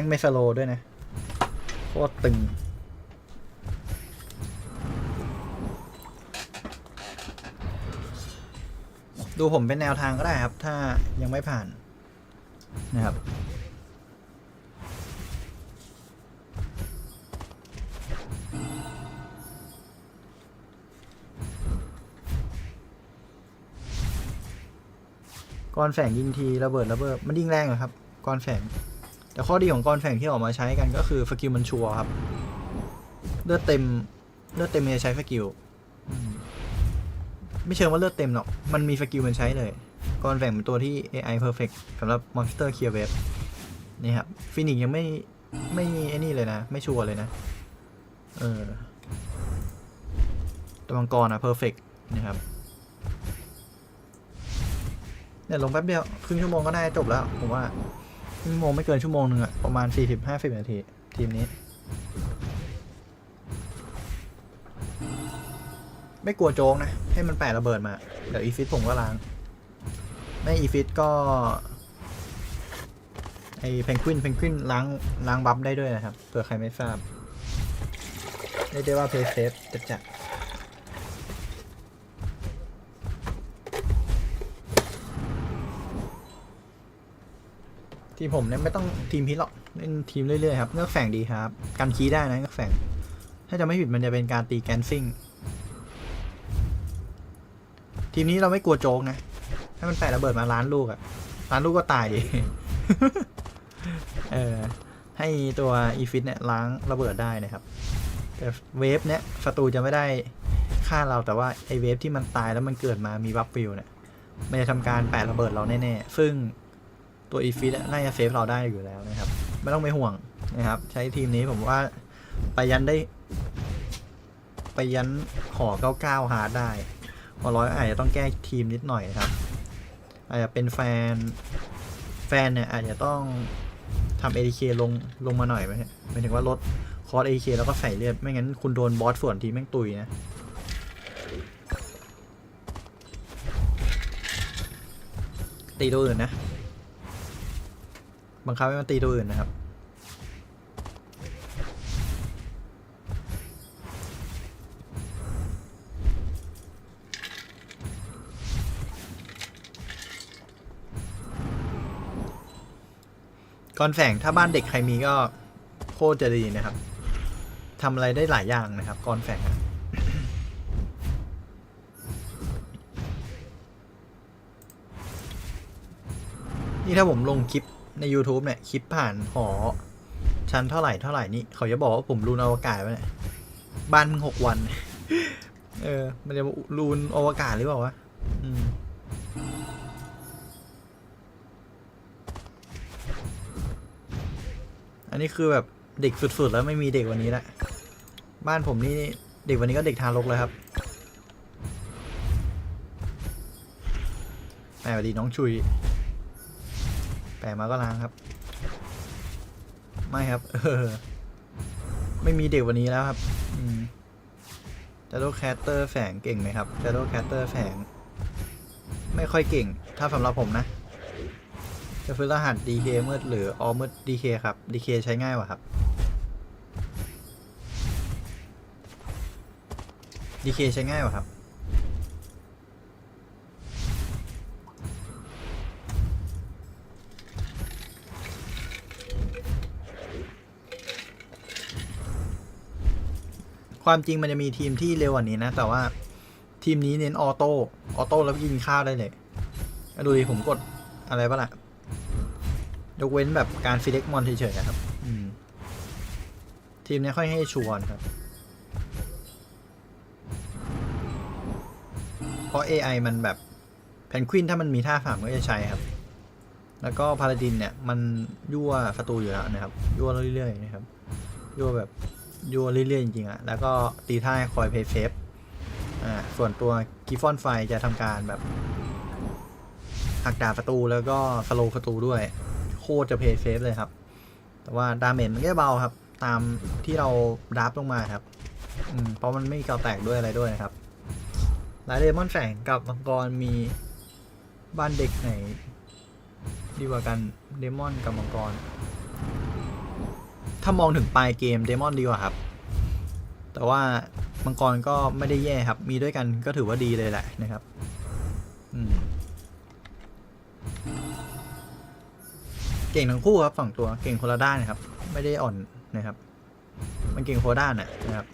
ม่งไม่สโลด้วยนะ โคตรตึง ดูผมเป็นแนวทางก็ได้ครับ ถ้ายังไม่ผ่าน นะครับกรแฝงยิงทีระเบิดระเบิดมันยิงแรงเหรอครับกรแฝง แต่ข้อดีของกรแฝงที่ออกมาใช้กันก็คือสกิลมันชัวร์ครับ เลือดเต็มเลือดเต็มมันจะใช้สกิลไม่เชิงว่าเลือดเต็มหรอก มันมีสกิลมันใช้เลยกรแฝงเป็นตัวที่ AI perfect สำหรับ Monster Clear Wave นี่ครับฟินิกยังไม่ไม่ไอ้นี่เลยนะ ไม่ชัวร์เลยนะ เออแตัวมังกรอะ perfect นะครับ เนี่ยลงแป๊บเดียว ครึ่งชั่วโมงก็ได้จบแล้ว ผมว่า ชั่วโมงไม่เกินชั่วโมงหนึ่งอะประมาณสี่สิบห้าสิบนาที ทีมนี้ ไม่กลัวโจงนะ ให้มันแปะระเบิดมา เดี๋ยวอีฟิตผมก็ล้าง ไม่อีฟิตก็ ไอเพนกวินเพนกวินล้างล้างบัฟได้ด้วยนะครับเผื่อใครไม่ทราบเรียกได้ว่าเพย์เซฟจัดจัด ทีผมเนี่ยไม่ต้องทีมพิษหรอกเล่นทีมเรื่อยๆครับเงือกแฝงดีครับ กันคีได้นะเงือกแฝง ถ้าจะไม่ผิดมันจะเป็นการตีแกนซิ่ง ทีมนี้เราไม่กลัวโจกนะ ถ้ามันแปะระเบิดมาล้านลูกอะล้านลูกก็ตายดิ เออ ให้ตัวอีฟิตเนี่ยล้างระเบิดได้นะครับ แต่เวฟเนี่ยศัตรูจะไม่ได้ฆ่าเราแต่ว่าไอเวฟที่มันตายแล้วมันเกิดมามีบัฟฟิลเนี่ยมันจะทำการแปะระเบิดเราแน่ๆ ซึ่ง ตัวอีฟิตน่าจะเซฟเราได้อยู่แล้วนะครับ ไม่ต้องไปห่วงนะครับ ใช้ทีมนี้ผมว่าไปยันได้ ไปยันหอ99ฮาร์ดได้หอร้อยอาจจะต้องแก้ทีมนิดหน่อยครับ อาจจะเป็นแฟนแฟนเนี่ยอาจจะต้องทำ ADK ลงลงมาหน่อยไหมหมายถึงว่าลดคอร์ส ADK แล้วก็ใส่เลือดไม่งั้นคุณโดนบอสส่วนทีแม่งตุยนะตีตัวอื่นนะ บังคับให้มันตีตัวอื่นนะครับ ก่อนแฝงถ้าบ้านเด็กใครมีก็โคตรจะดีนะครับทำอะไรได้หลายอย่างนะครับก่อนแฝงนี่ถ้าผมลงคลิป ใน YouTube เนี่ยคลิปผ่านหอ ชั้นเท่าไหร่เท่าไหร่นี่เขาจะบอกว่าผมรูนอวกาศไปเนี่ยบ้านมึงหกวัน เออ มันจะรูนอวกาศหรือเปล่าวะอืมอันนี้คือแบบเด็กสุดๆ แล้วไม่มีเด็กวันนี้ละ บ้านผมนี่เด็กวันนี้ก็เด็กทารกเลยครับแหมสวัสดีน้องชุย แปะมาก็ล้างครับ ไม่ครับ เออ ไม่มีเด็กวันนี้แล้วครับ อืมจ a โดแคตเตอร์แฝงเก่งไหมครับจ a โดแคตเตอร์แฝง ไม่ค่อยเก่ง ถ้าสำหรับผมนะ จะซื้อรหัส DK มืดหรือออมืด DK ครับ DK ใช้ง่ายกว่าครับ DK ใช้ง่ายกว่าครับ ความจริงมันจะมีทีมที่เร็วกว่านี้นะ แต่ว่าทีมนี้เน้นออโต้ ออโต้แล้วยิงข้าวได้เลย ดูดิผมกดอะไรปะล่ะ ยกเว้นแบบการฟิเล็กมอนเฉยๆนะครับ ทีมนี้ค่อยให้ชวนครับเพราะ AI มันแบบแพนควินถ้ามันมีท่าฝามก็จะใช้ครับ แล้วก็พาราดินเนี่ย มันยั่วศัตรูอยู่แล้วนะครับ ยั่วเรื่อยๆนะครับ ยั่วแบบ ยั่วเรื่อยๆจริงๆอะแล้วก็ตีท่าคอยเพย์เซฟอ่าส่วนตัวกิฟฟอนไฟจะทำการแบบหักดาบศัตรูแล้วก็สโลว์ศัตรูด้วย โคตรจะเพย์เซฟเลยครับ แต่ว่าดาเมจมันแค่เบาครับ ตามที่เราดับลงมาครับอืมเพราะมันไม่มีเกาแตกด้วยอะไรด้วยนะครับลายเดมอนแฝงกับมังกรมีบ้านเด็กไหน ดีกว่ากันเดมอนกับมังกร ถ้ามองถึงปลายเกมเดมอนดีกว่าครับ แต่ว่ามังกรก็ไม่ได้แย่ครับ มีด้วยกันก็ถือว่าดีเลยแหละนะครับเก่งทั้งคู่ครับสองตัวเก่งคนละด้านนะครับ ไม่ได้อ่อนนะครับ มันเก่งโคนละด้านน่ะนะครับ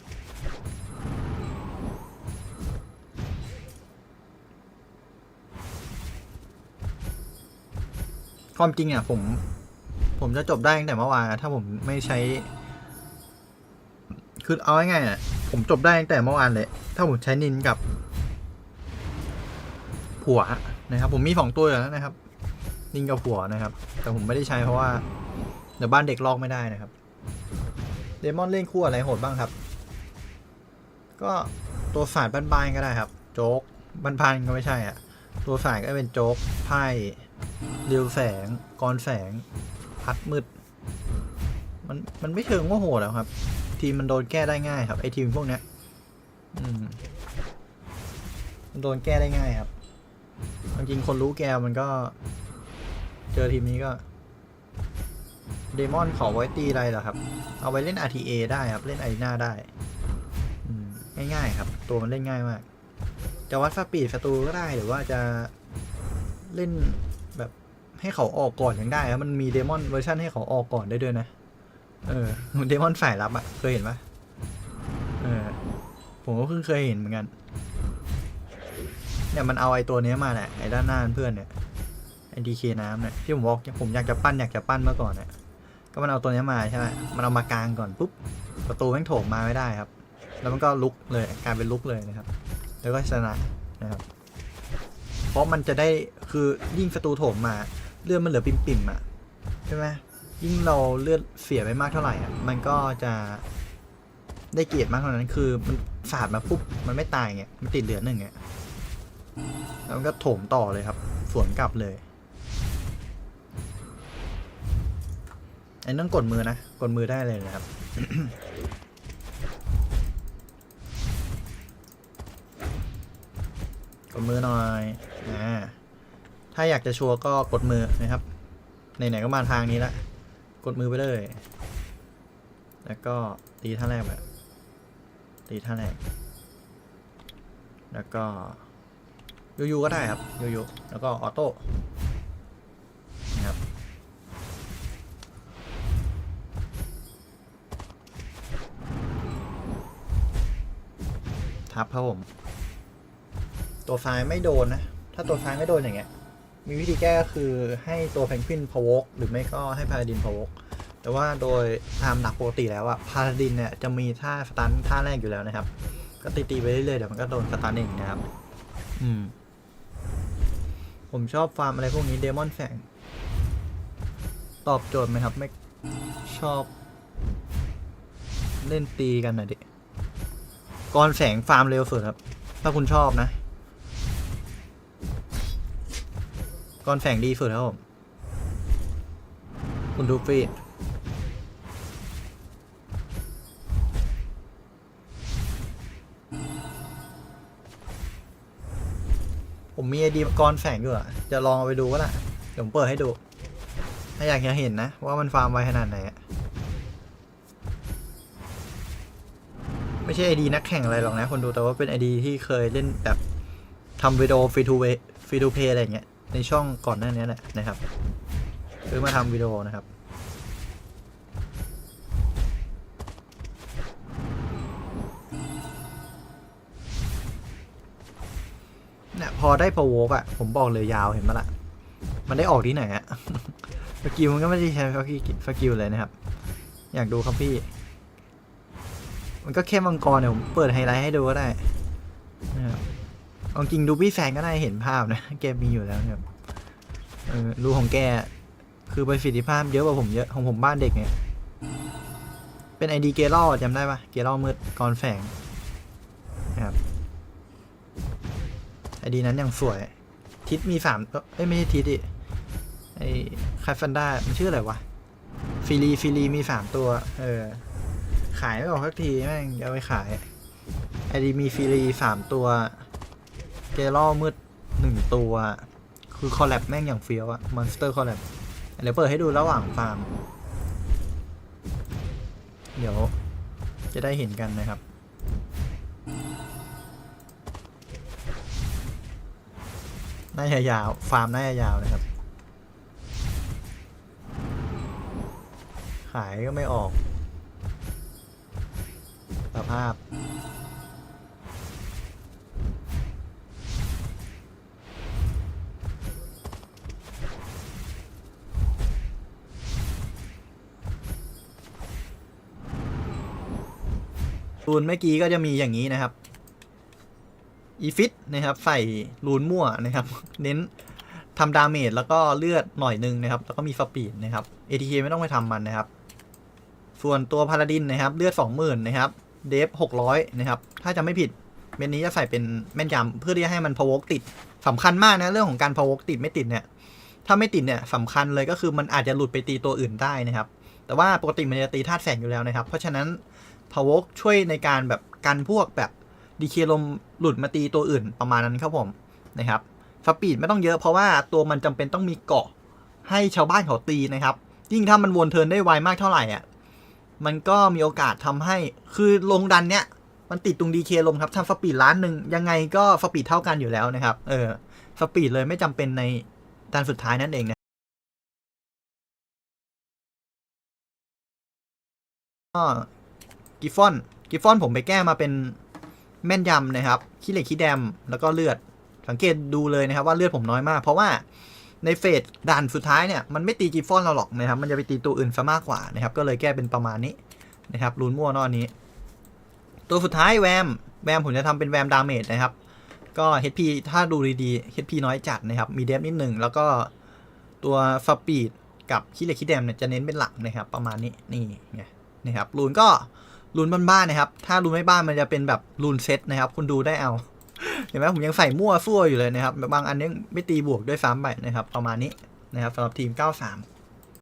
ความจริงอะผม ผมจะจบได้ตั้งแต่เมื่อวานอะถ้าผมไม่ใช้ คือเอาง่ายๆอะผมจบได้ตั้งแต่เมื่อวานเลย ถ้าผมใช้นินกับ ผัวนะครับ ผมมีสองตัวอยู่แล้วนะครับ นินกับผัวนะครับ แต่ผมไม่ได้ใช้เพราะว่าเดี๋ยวบ้านเด็กลอกไม่ได้นะครับเดมอนเล่นคู่อะไรโหดบ้างครับ ก็ตัวสายบ้านๆก็ได้ครับ โจ๊กบ้านๆก็ไม่ใช่อะตัวสายก็เป็นโจ๊กไพ่เรียวแสงกรแสง พัดมืด มันมันไม่เชิงว่าโหดแล้วครับ ทีมมันโดนแก้ได้ง่ายครับไอทีมพวกเนี้ยอืมมันโดนแก้ได้ง่ายครับจริงคนรู้แกมันก็ เจอทีมนี้ก็เดมอนขอไว้ตีอะไรเหรอครับ เอาไว้เล่น RTA ได้ครับ เล่นไอนาได้อืมง่ายๆครับ ตัวมันเล่นง่ายมาก จะวัดสปีดศัตรูก็ได้หรือว่าจะเล่น ให้เขาออกก่อนยังได้ครับมันมีเดมอนเวอร์ชันให้เขาออกก่อนได้ด้วยนะ เออเดมอนฝ่ายรับอะเคยเห็นปะเออผมก็เพิ่งเคยเห็นเหมือนกัน เนี่ยมันเอาไอ้ตัวนี้มาแหละไอ้ด้านหน้าเพื่อนเนี่ยไอ้ดีเคน้ำเนี่ยที่ผมบอกผมอยากจะปั้นอยากจะปั้นเมื่อก่อนเนี่ยก็มันเอาตัวนี้มาใช่ไหมมันเอามากลางก่อนปุ๊บประตูแม่งโถมมาไม่ได้ครับ แล้วมันก็ลุกเลยกลายเป็นลุกเลยนะครับ แล้วก็ชนะนะครับ เพราะมันจะได้คือยิ่งศัตรูโถมมา เลือดมันเหลือปิ่มๆอะใช่ไหมยิ่งเราเลือดเสียไปมากเท่าไหร่อะมันก็จะได้เกียรติมากเท่านั้นคือมันสาดมาปุ๊บมันไม่ตายเงี้ยมันติดเหลือหนึ่งเงี้ยแล้วมันก็โถมต่อเลยครับ สวนกลับเลยไอ้นั่นกดมือนะกดมือได้เลยนะครับกดมือหน่อยอ่า ถ้าอยากจะชัวร์ก็กดมือนะครับไหนๆก็มาทางนี้ละกดมือไปเลย แล้วก็ตีท่าแรกแบบตีท่าแรก แล้วก็ยูยูก็ได้ครับยูยูแล้วก็ออโต้นะครับทับครับผม ตัวซ้ายไม่โดนนะ ถ้าตัวซ้ายไม่โดนอย่างเงี้ย มีวิธีแก้ก็คือให้ตัวเพนกวินพวก หรือไม่ก็ให้พาราดินพวก แต่ว่าโดยตามหลักปกติแล้วอะพาราดินเนี่ยจะมีท่าสตันท่าแรกอยู่แล้วนะครับ ก็ตีตีไปเรื่อยๆเดี๋ยวมันก็โดนสตันเองนะครับ อืม ผมชอบฟาร์มอะไรพวกนี้เดมอนแฝงตอบโจทย์ไหมครับ ไม่ชอบ เล่นตีกันหน่อยดิกรแสงฟาร์มเร็วสุดครับ ถ้าคุณชอบนะ กรแสงดีสุดครับผมคุณดูฟีดผมมีไอดีกรแสงอยู่อะจะลองเอาไปดูก็ละเดี๋ยวผมเปิดให้ดู ถ้าอยากจะเห็นนะ ว่ามันฟาร์มไวขนาดไหนอะไม่ใช่ไอดีนักแข่งอะไรหรอกนะคนดูแต่ว่าเป็นไอดีที่เคยเล่นแบบทำวิดีโอฟรีทูเวฟรีทูเพย์อะไรอย่างเงี้ย ในช่องก่อนหน้านี้แหละนะครับซื้อมาทำวิดีโอนะครับเนี่ยพอได้พอโวกอะผมบอกเลยยาวเห็นไหมล่ะมันได้ออกที่ไหนอะสกิลมันก็ไม่ได้ใช้สกิลสกิลเลยนะครับ อยากดูครับพี่ มันก็แค่มังกรเนี่ยผมเปิดไฮไลท์ให้ดูก็ได้นะครับ เอาจริงดูพี่แฟนก็ได้เห็นภาพนะแกมีอยู่แล้วเนะครับเออรู้ของแกคือประสิทธิภาพเยอะกว่าผมเยอะของผมบ้านเด็กเนี่ยเป็นไอดีเกลอจำได้ปะเกลอมืดกรแฝงนะครับไอดีนั้นยังสวย ทิศมีสามเอ้ยไม่ใช่ทิศดิไอคาฟันด้ามันชื่ออะไรวะฟิลีฟิลีมีสามตัว เออ ขายไม่ออกสักทีแม่งเอาไปขายไอดีมีฟิลีสามตัว เกลอมืดหนึ่งตัว คือคอลแลบแม่งอย่างเฟี้ยวอะมอนสเตอร์คอลแลบเดี๋ยวเปิดให้ดูระหว่างฟาร์ม เดี๋ยวจะได้เห็นกันนะครับ น่าจะยาว ฟาร์มน่าจะยาวนะครับ ขายก็ไม่ออกสภาพ รูนเมื่อกี้ก็จะมีอย่างนี้นะครับอีฟิตนะครับ ใส่รูนมั่วนะครับ เน้นทำดาเมจแล้วก็เลือดหน่อยนึงนะครับ แล้วก็มีสปีดนะครับ ATK ไม่ต้องไปทำมันนะครับ ส่วนตัวพาราดินนะครับ เลือด 20,000นะครับ เดฟ600นะครับ ถ้าจะไม่ผิดเมนนี้จะใส่เป็นแม่นยำเพื่อที่จะให้มันพวกติดสำคัญมากนะ เรื่องของการพวกติดไม่ติดเนี่ย ถ้าไม่ติดเนี่ยสำคัญเลยก็คือมันอาจจะหลุดไปตีตัวอื่นได้นะครับ แต่ว่าปกติมันจะตีธาตุแสงอยู่แล้วนะครับ เพราะฉะนั้น พาวกช่วยในการแบบกันพวกแบบดีเคลมหลุดมาตีตัวอื่นประมาณนั้นครับผมนะครับสปีดไม่ต้องเยอะเพราะว่าตัวมันจำเป็นต้องมีเกาะให้ชาวบ้านเขาตีนะครับ ยิ่งถ้ามันวนเทินได้ไวมากเท่าไหร่อะมันก็มีโอกาสทำให้คือลงดันเนี้ยมันติดตรงดีเคลมครับทำสปีดล้านหนึ่งยังไงก็สปีดเท่ากันอยู่แล้วนะครับ เออสปีดเลยไม่จำเป็นในดันสุดท้ายนั่นเองนะก็ กิฟฟอน กิฟฟอนผมไปแก้มาเป็นแม่นยำนะครับขี้เหล็กขี้แดมแล้วก็เลือด สังเกตดูเลยนะครับว่าเลือดผมน้อยมาก เพราะว่าในเฟสด่านสุดท้ายเนี่ยมันไม่ตีกิฟฟอนเราหรอกนะครับ มันจะไปตีตัวอื่นซะมากกว่านะครับ ก็เลยแก้เป็นประมาณนี้นะครับรูนมั่วนอกนี้ ตัวสุดท้ายแวม แวมผมจะทำเป็นแวมดาเมจนะครับ ก็ HP ถ้าดูดีๆ HP น้อยจัดนะครับ มีเดฟนิดหนึ่งแล้วก็ตัวฟาปีดกับขี้เหล็กขี้แดมเนี่ยจะเน้นเป็นหลักนะครับ ประมาณนี้นี่ไงนะครับรูนก็ รุนบ้านๆนะครับ ถ้ารุนไม่บ้านมันจะเป็นแบบรุนเซตนะครับ คุณดูได้เอา เห็นไหมผมยังใส่มั่วซั่วอยู่เลยนะครับบบบางอันยังไม่ตีบวกด้วยซ้ำไปนะครับ ประมาณนี้นะครับสำหรับทีม 93